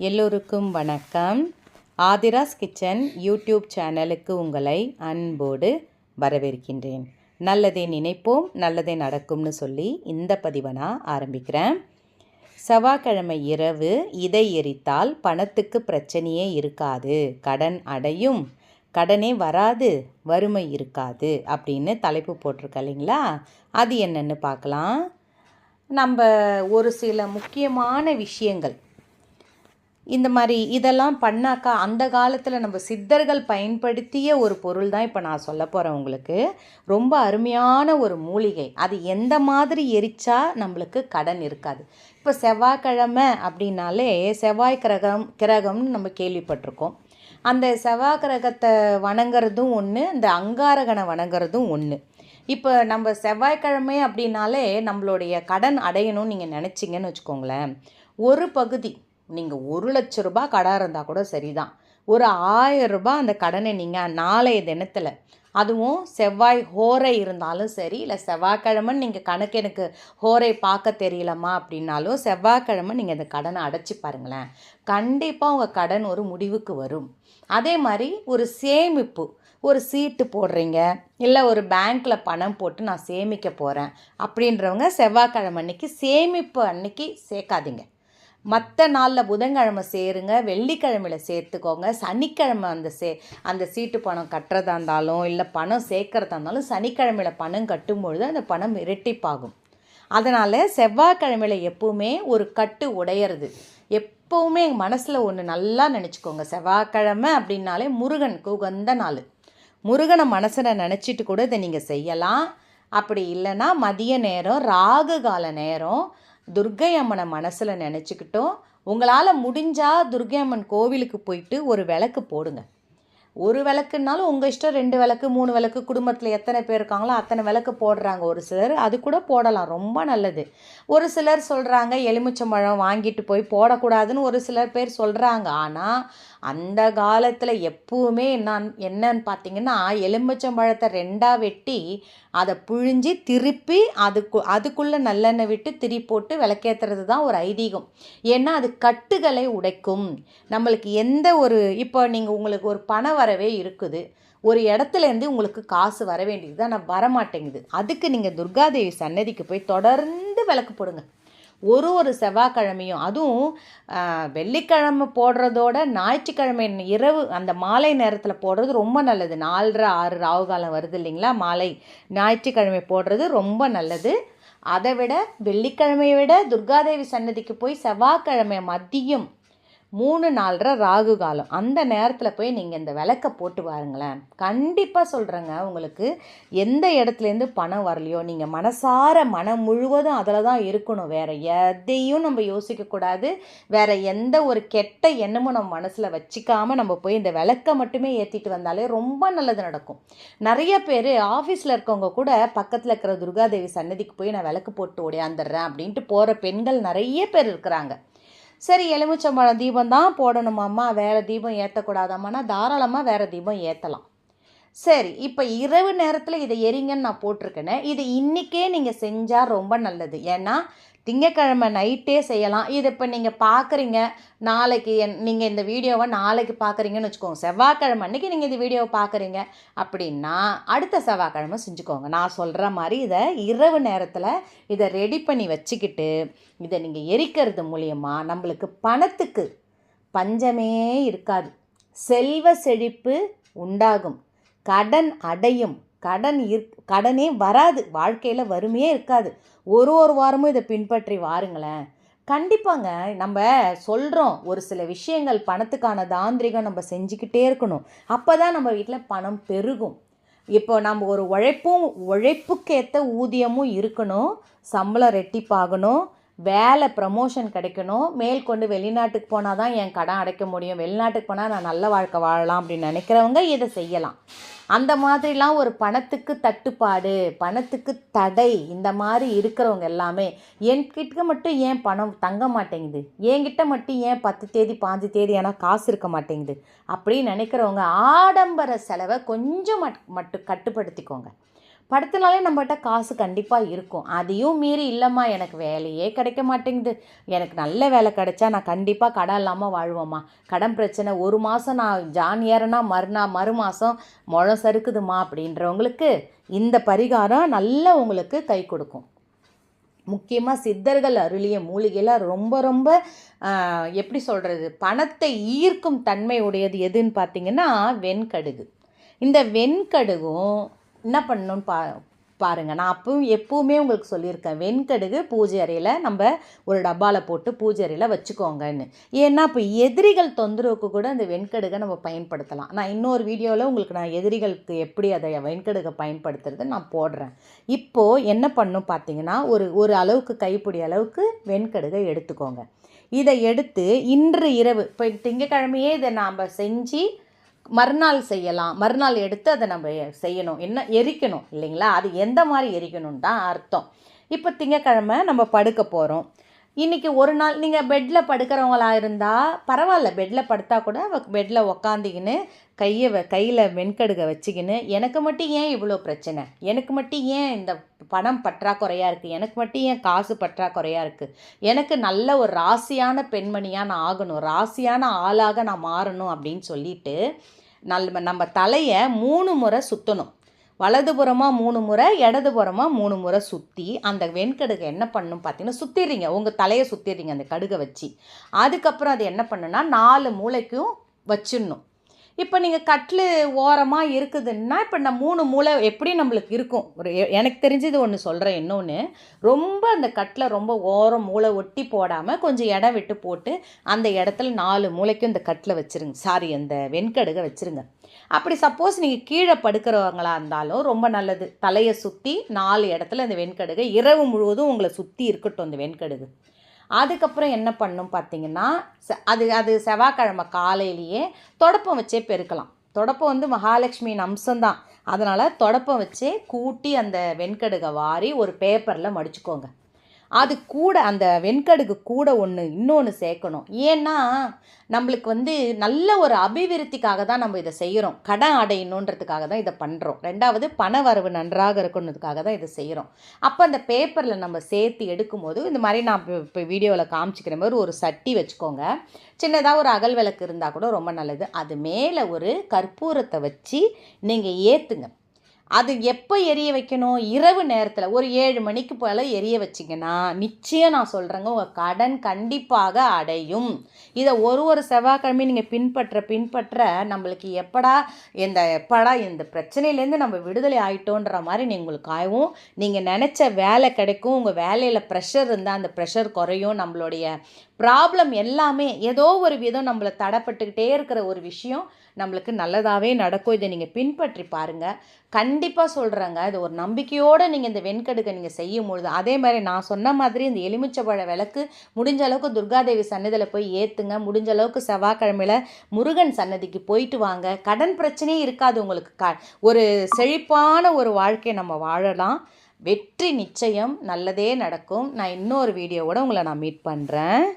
எல்லோருக்கும் வணக்கம். Aadhira's kitchen YouTube சேனலுக்கு உங்களை அன்போடு வரவேற்கின்றேன். நல்லதே நினைப்போம் நல்லதே நடக்கும்னு சொல்லி இந்த பதிவை நான் ஆரம்பிக்கிறேன். செவ்வாய்க்கிழமை இரவு இதை எரித்தால் பணத்துக்கு பிரச்சனையே இருக்காது. கடன் அடையும். கடனே வராது. வறுமை இருக்காது அப்படின்னு தலைப்பு போட்டிருக்க இல்லைங்களா? அது என்னென்னு பார்க்கலாம். நம்ம ஒரு சில முக்கியமான விஷயங்கள். இந்த மாதிரி இதெல்லாம் பண்ணாக்கா அந்த காலத்தில் நம்ம சித்தர்கள் பயன்படுத்திய ஒரு பொருள் தான் இப்போ நான் சொல்ல போகிறேன் உங்களுக்கு. ரொம்ப அருமையான ஒரு மூலிகை. அது எந்த மாதிரி எரிச்சா நம்மளுக்கு கடன் இருக்காது. இப்போ செவ்வாய்க்கிழமை அப்படின்னாலே செவ்வாய் கிரகம் கிரகம்னு நம்ம கேள்விப்பட்டிருக்கோம். அந்த செவ்வாய் கிரகத்தை வணங்குறதும் ஒன்று இந்த அங்காரகனை வணங்குறதும் ஒன்று இப்போ நம்ம செவ்வாய்க்கிழமை அப்படின்னாலே நம்மளுடைய கடன் அடையணும்னு நீங்கள் நினச்சிங்கன்னு வச்சுக்கோங்களேன். ஒரு பகுதி நீங்கள் ஒரு லட்ச ரூபாய் கடன் இருந்தால் கூட சரிதான். ஒரு ஆயிரம் ரூபாய் அந்த கடனை நீங்கள் நாளைய தினத்தில் அதுவும் செவ்வாய் ஹோரை இருந்தாலும் சரி இல்லை செவ்வாய்க்கிழமை நீங்கள் கணக்கு எனக்கு ஹோரை பார்க்க தெரியலம்மா அப்படின்னாலும் செவ்வாய்க்கிழமை நீங்கள் அந்த கடனை அடைச்சி பாருங்களேன். கண்டிப்பாக உங்கள் கடன் ஒரு முடிவுக்கு வரும். அதே மாதிரி ஒரு சேமிப்பு ஒரு சீட்டு போடுறீங்க இல்லை ஒரு பேங்க்கில் பணம் போட்டு நான் சேமிக்க போகிறேன் அப்படின்றவங்க செவ்வாய்க்கிழமை அன்னைக்கு சேமிப்பு அன்னைக்கு சேர்க்காதீங்க. மற்ற நாளில் புதன்கிழமை சேருங்க வெள்ளிக்கிழமையில் சேர்த்துக்கோங்க சனிக்கிழமை அந்த சே அந்த சீட்டு பணம் கட்டுறதா இருந்தாலும் இல்லை பணம் சேர்க்கறதா இருந்தாலும் சனிக்கிழமையில் பணம் கட்டும்பொழுது அந்த பணம் இரட்டிப்பாகும். அதனால் செவ்வாய்க்கிழமையில் எப்போவுமே ஒரு கட்டு உடையிறது. எப்போவுமே எங்கள் மனசில் ஒன்று நல்லா நினச்சிக்கோங்க. செவ்வாய்க்கிழமை அப்படின்னாலே முருகனுக்கு உகந்த நாள். முருகனை மனசில் நினச்சிட்டு கூட இதை நீங்கள் செய்யலாம். அப்படி இல்லைன்னா மதிய நேரம் ராகு கால நேரம் துர்க்கை அம்மனை மனசில் நினச்சிக்கிட்டோம். உங்களால் முடிஞ்சால் துர்க்கை அம்மன் கோவிலுக்கு போயிட்டு ஒரு விளக்கு போடுங்க. ஒரு விளக்குனாலும் உங்கள் இஷ்டம் ரெண்டு விளக்கு மூணு விளக்கு குடும்பத்தில் எத்தனை பேர் இருக்காங்களோ அத்தனை விளக்கு போடுறாங்க ஒரு சிலர். அது கூட போடலாம் ரொம்ப நல்லது. ஒரு சிலர் சொல்கிறாங்க எலுமிச்சம்பழம் வாங்கிட்டு போய் போடக்கூடாதுன்னு ஒரு சிலர் பேர் சொல்கிறாங்க ஆனால் அந்த காலத்தில் எப்போவுமே நான் என்னன்னு பார்த்தீங்கன்னா எலுமிச்சம்பழத்தை ரெண்டாக வெட்டி அதை புழிஞ்சி திருப்பி அதுக்கு அதுக்குள்ளே நல்லெண்ணெய் விட்டு திரி போட்டு விளக்கேற்றுறது தான் ஒரு ஐதீகம். ஏன்னா அது கட்டுகளை உடைக்கும். நம்மளுக்கு எந்த ஒரு இப்போ நீங்கள் உங்களுக்கு ஒரு பண வரவே இருக்குது. ஒரு இடத்துலேருந்து உங்களுக்கு காசு வர வேண்டியது ஆனால் வரமாட்டேங்குது. அதுக்கு நீங்கள் துர்காதேவி சன்னதிக்கு போய் தொடர்ந்து விளக்கு போடுங்க. ஒரு ஒரு செவ்வாய்க்கிழமையும். அதுவும் வெள்ளிக்கிழமை போடுறதோட ஞாயிற்றுக்கிழமை இரவு அந்த மாலை நேரத்தில் போடுறது ரொம்ப நல்லது. நாலரை ஆறு ராவு காலம் வருது இல்லைங்களா? மாலை ஞாயிற்றுக்கிழமை போடுறது ரொம்ப நல்லது. அதை விட வெள்ளிக்கிழமையை விட துர்காதேவி சன்னதிக்கு போய் செவ்வாய்க்கிழமை மதியம் மூணு நாலரை ராகு காலம். அந்த நேரத்தில் போய் நீங்கள் இந்த விளக்கை போட்டு பாருங்களேன். கண்டிப்பாக சொல்கிறேங்க உங்களுக்கு எந்த இடத்துலேருந்து பணம் வரலையோ நீங்கள் மனசார மனம் முழுவதும் அதில் தான் இருக்கணும். வேறு எதையும் நம்ம யோசிக்கக்கூடாது வேறு எந்த ஒரு கெட்ட எண்ணமும் நம்ம மனசில் வச்சிக்காமல் நம்ம போய் இந்த விளக்கை மட்டுமே ஏற்றிட்டு வந்தாலே ரொம்ப நல்லது நடக்கும். நிறைய பேர் ஆஃபீஸில் இருக்கவங்க கூட பக்கத்தில் இருக்கிற துர்காதேவி சன்னதிக்கு போய் நான் விளக்கு போட்டு ஓடியாந்துடுறேன் அப்படின்ட்டு போகிற பெண்கள் நிறைய பேர் இருக்கிறாங்க. சரி எலுமிச்சம்பழம் தீபம் தான் போடணுமாம்மா வேறு தீபம் ஏற்றக்கூடாதாம்மானா தாராளமாக வேறு தீபம் ஏற்றலாம் சரி இப்போ இரவு நேரத்தில் இதை எரிங்கன்னு நான் போட்டிருக்கேனே இது இன்றைக்கே நீங்கள் செஞ்சால் ரொம்ப நல்லது. ஏன்னா திங்கக்கிழமை நைட்டே செய்யலாம். இது இப்போ நீங்கள் பார்க்குறீங்க நாளைக்கு என் நீங்கள் இந்த வீடியோவை நாளைக்கு பார்க்குறீங்கன்னு வச்சுக்கோங்க. செவ்வாய்க்கிழமை அன்றைக்கி நீங்கள் இந்த வீடியோவை பார்க்குறீங்க அப்படின்னா அடுத்த செவ்வாய்க்கிழமை செஞ்சுக்கோங்க. நான் சொல்கிற மாதிரி இதை இரவு நேரத்தில் இதை ரெடி பண்ணி வச்சுக்கிட்டு இதை நீங்கள் எரிக்கிறது மூலியமாக நம்மளுக்கு பணத்துக்கு பஞ்சமே இருக்காது. செல்வ செழிப்பு உண்டாகும். கடன் அடையும். கடன் இரு கடனே வராது. வாழ்க்கையில் வறுமையே இருக்காது. ஒரு ஒரு வாரமும் இதை பின்பற்றி வாருங்களேன். கண்டிப்பாங்க நம்ம சொல்கிறோம் ஒரு சில விஷயங்கள் பணத்துக்கான தாந்திரிகம் நம்ம செஞ்சுக்கிட்டே இருக்கணும். அப்போ தான் நம்ம வீட்டில் பணம் பெருகும். இப்போ நம்ம ஒரு உழைப்பும் உழைப்புக்கேற்ற ஊதியமும் இருக்கணும். சம்பளம் ரெட்டிப்பாகணும். வேலை ப்ரமோஷன் கிடைக்கணும். மேற்கொண்டு வெளிநாட்டுக்கு போனால் தான் என் கடன் அடைக்க முடியும். வெளிநாட்டுக்கு போனால் நான் நல்ல வாழ்க்கை வாழலாம் அப்படின்னு நினைக்கிறவங்க இதை செய்யலாம். அந்த மாதிரிலாம் ஒரு பணத்துக்கு தட்டுப்பாடு பணத்துக்கு தடை இந்த மாதிரி இருக்கிறவங்க எல்லாமே என்கிட்ட மட்டும் ஏன் பணம் தங்க மாட்டேங்குது? என்கிட்ட மட்டும் ஏன் பத்து தேதி பாஞ்சு தேதி ஆனால் காசு இருக்க மாட்டேங்குது? அப்படின்னு நினைக்கிறவங்க ஆடம்பர செலவை கொஞ்சம் மட் மட்டும் கட்டுப்படுத்திக்கோங்க. படத்தினாலே நம்மகிட்ட காசு கண்டிப்பாக இருக்கும். அதையும் மீறி இல்லைம்மா எனக்கு வேலையே கிடைக்க மாட்டேங்குது. எனக்கு நல்ல வேலை கிடைச்சா நான் கண்டிப்பாக கடன் இல்லாமல் வாழ்வோம்மா. கடன் பிரச்சனை ஒரு மாதம் நான் ஜான் ஏறனா மறுநா மறு மாதம் முழம் சறுக்குதுமா அப்படின்றவங்களுக்கு இந்த பரிகாரம் நல்லா உங்களுக்கு கை கொடுக்கும். முக்கியமாக சித்தர்கள் அருளிய மூலிகையில் ரொம்ப ரொம்ப எப்படி சொல்கிறது பணத்தை ஈர்க்கும் தன்மை உடையது எதுன்னு பார்த்தீங்கன்னா வெண்கடுகு. இந்த வெண்கடுகும் என்ன பண்ணணும்னு பா பாருங்கள் நான் அப்பவும் எப்போவுமே உங்களுக்கு சொல்லியிருக்கேன். வெண்கடுகு பூஜை அறையில் நம்ம ஒரு டப்பாவில் போட்டு பூஜை அறையில் வச்சுக்கோங்கன்னு. ஏன்னா இப்போ எதிரிகள் தொந்தரவுக்கு கூட அந்த வெண்கடுகை நம்ம பயன்படுத்தலாம். நான் இன்னொரு வீடியோவில் உங்களுக்கு நான் எதிரிகளுக்கு எப்படி அதை வெண்கடுகை பயன்படுத்துறது நான் போடுறேன். இப்போது என்ன பண்ணும் பார்த்தீங்கன்னா ஒரு ஒரு அளவுக்கு கைப்பிடி அளவுக்கு வெண்கடுகை எடுத்துக்கோங்க. இதை எடுத்து இன்று இரவு இப்போ திங்கக்கிழமையே இதை நாம் செஞ்சு மறுநாள் செய்யலாம். மறுநாள் எடுத்து அதை நம்ம செய்யணும். என்ன எரிக்கணும் இல்லைங்களா? அது எந்த மாதிரி எரிக்கணும்னு தான் அர்த்தம். இப்போ திங்கக்கிழமை நம்ம படுக்க போகிறோம் இன்றைக்கி ஒரு நாள் நீங்கள் பெட்டில் படுக்கிறவங்களா இருந்தால் பரவாயில்ல. பெட்டில் படுத்தா கூட பெட்டில் உக்காந்திக்கின்னு கையை வ கையில் வெண்கடுகை வச்சுக்கின்னு எனக்கு மட்டும் ஏன் இவ்வளோ பிரச்சனை? எனக்கு மட்டும் ஏன் இந்த பணம் பற்றாக்குறையாக இருக்குது எனக்கு மட்டும் ஏன் காசு பற்றாக்குறையாக இருக்குது எனக்கு நல்ல ஒரு ராசியான பெண்மணியாக நான் ஆகணும். ராசியான ஆளாக நான் மாறணும் அப்படின்னு சொல்லிட்டு நம்ம நம்ம தலையை மூணு முறை சுற்றணும் வலதுபுறமாக மூணு முறை இடதுபுறமாக மூணு முறை சுற்றி அந்த வெண்கடுகை என்ன பண்ணும் பார்த்தீங்கன்னா சுற்றிடுறீங்க உங்கள் தலையை சுற்றிடுறீங்க அந்த கடுகை வச்சு. அதுக்கப்புறம் அது என்ன பண்ணுன்னா நாலு மூளைக்கும் வச்சிடணும். இப்போ நீங்கள் கட்டில் ஓரமாக இருக்குதுன்னா இப்போ நான் மூணு மூளை எப்படி நம்மளுக்கு இருக்கும்? ஒரு எனக்கு தெரிஞ்சது ஒன்று சொல்கிறேன் இன்னொன்று ரொம்ப அந்த கட்டில் ரொம்ப ஓரம் மூளை ஒட்டி போடாமல் கொஞ்சம் இடம் விட்டு போட்டு அந்த இடத்துல நாலு மூளைக்கும் இந்த கட்டில் வச்சுருங்க. சாரி அந்த வெண்கடுகை வச்சுருங்க. அப்படி சப்போஸ் நீங்கள் கீழே படுக்கிறவங்களா இருந்தாலும் ரொம்ப நல்லது. தலையை சுற்றி நாலு இடத்துல இந்த வெண்கடுகை இரவு முழுவதும் உங்களை சுற்றி இருக்கட்டும் அந்த வெண்கடுகு. அதுக்கப்புறம் என்ன பண்ணும் பார்த்தீங்கன்னா அது அது செவ்வாய்க்கிழமை காலையிலேயே தொடப்பம் வச்சே பெருக்கலாம். தொடப்பம் வந்து மகாலட்சுமியின் அம்சம்தான். அதனால் தொடப்பம் வச்சே கூட்டி அந்த வெண்கடுகை வாரி ஒரு பேப்பரில் மடிச்சுக்கோங்க. அது கூட அந்த வெண்கடுகு கூட ஒன்று இன்னொன்று சேர்க்கணும். ஏன்னா நம்மளுக்கு வந்து நல்ல ஒரு அபிவிருத்திக்காக தான் நம்ம இதை செய்கிறோம். கடன் அடையணுன்றதுக்காக தான் இதை பண்ணுறோம் ரெண்டாவது பண வரவு நன்றாக இருக்கணுன்றதுக்காக தான் இதை செய்கிறோம். அப்போ அந்த பேப்பரில் நம்ம சேர்த்து எடுக்கும்போது இந்த மாதிரி நான் இப்போ இப்போ வீடியோவில் காமிச்சிக்கிற மாதிரி ஒரு சட்டி வச்சுக்கோங்க. சின்னதாக ஒரு அகல் விளக்கு இருந்தால் கூட ரொம்ப நல்லது. அது மேலே ஒரு கற்பூரத்தை வச்சு நீங்கள் ஏற்றுங்க அது எப்போ எரிய வைக்கணும்? இரவு நேரத்தில் ஒரு ஏழு மணிக்கு போல் எரிய வச்சிங்கன்னா நிச்சயம் நான் சொல்கிறேங்க உங்கள் கடன் கண்டிப்பாக அடையும். இதை ஒரு ஒரு செவ்வாய்க்கிழமையும் நீங்கள் பின்பற்ற பின்பற்ற நம்மளுக்கு எப்படா இந்த எப்படா இந்த பிரச்சனையிலேருந்து நம்ம விடுதலை ஆகிட்டோன்ற மாதிரி நீ உங்களுக்கு ஆகும் நீங்கள் நினச்ச வேலை கிடைக்கும் உங்கள் வேலையில் ப்ரெஷர் இருந்தால் அந்த ப்ரெஷர் குறையும். நம்மளுடைய ப்ராப்ளம் எல்லாமே ஏதோ ஒரு விதம் நம்மளை தடைப்பட்டுக்கிட்டே இருக்கிற ஒரு விஷயம். நம்மளுக்கு நல்லதாகவே நடக்கும். இதை நீங்கள் பின்பற்றி பாருங்கள் கண்டிப்பாக சொல்கிறேங்க இது ஒரு நம்பிக்கையோடு நீங்கள் இந்த வெண்கடுக்கை நீங்கள் செய்யும் பொழுது அதே மாதிரி நான் சொன்ன மாதிரி இந்த எலுமிச்சப்பழ விளக்கு முடிஞ்ச அளவுக்கு துர்காதேவி சன்னதியில் போய் ஏற்றுங்க முடிஞ்ச அளவுக்கு செவ்வாய்க்கிழமையில் முருகன் சன்னதிக்கு போயிட்டு வாங்க. கடன் பிரச்சனையே இருக்காது உங்களுக்கு. க ஒரு செழிப்பான ஒரு வாழ்க்கையை நம்ம வாழலாம். வெற்றி நிச்சயம். நல்லதே நடக்கும். நான் இன்னொரு வீடியோவோட உங்களை நான் மீட் பண்ணுறேன்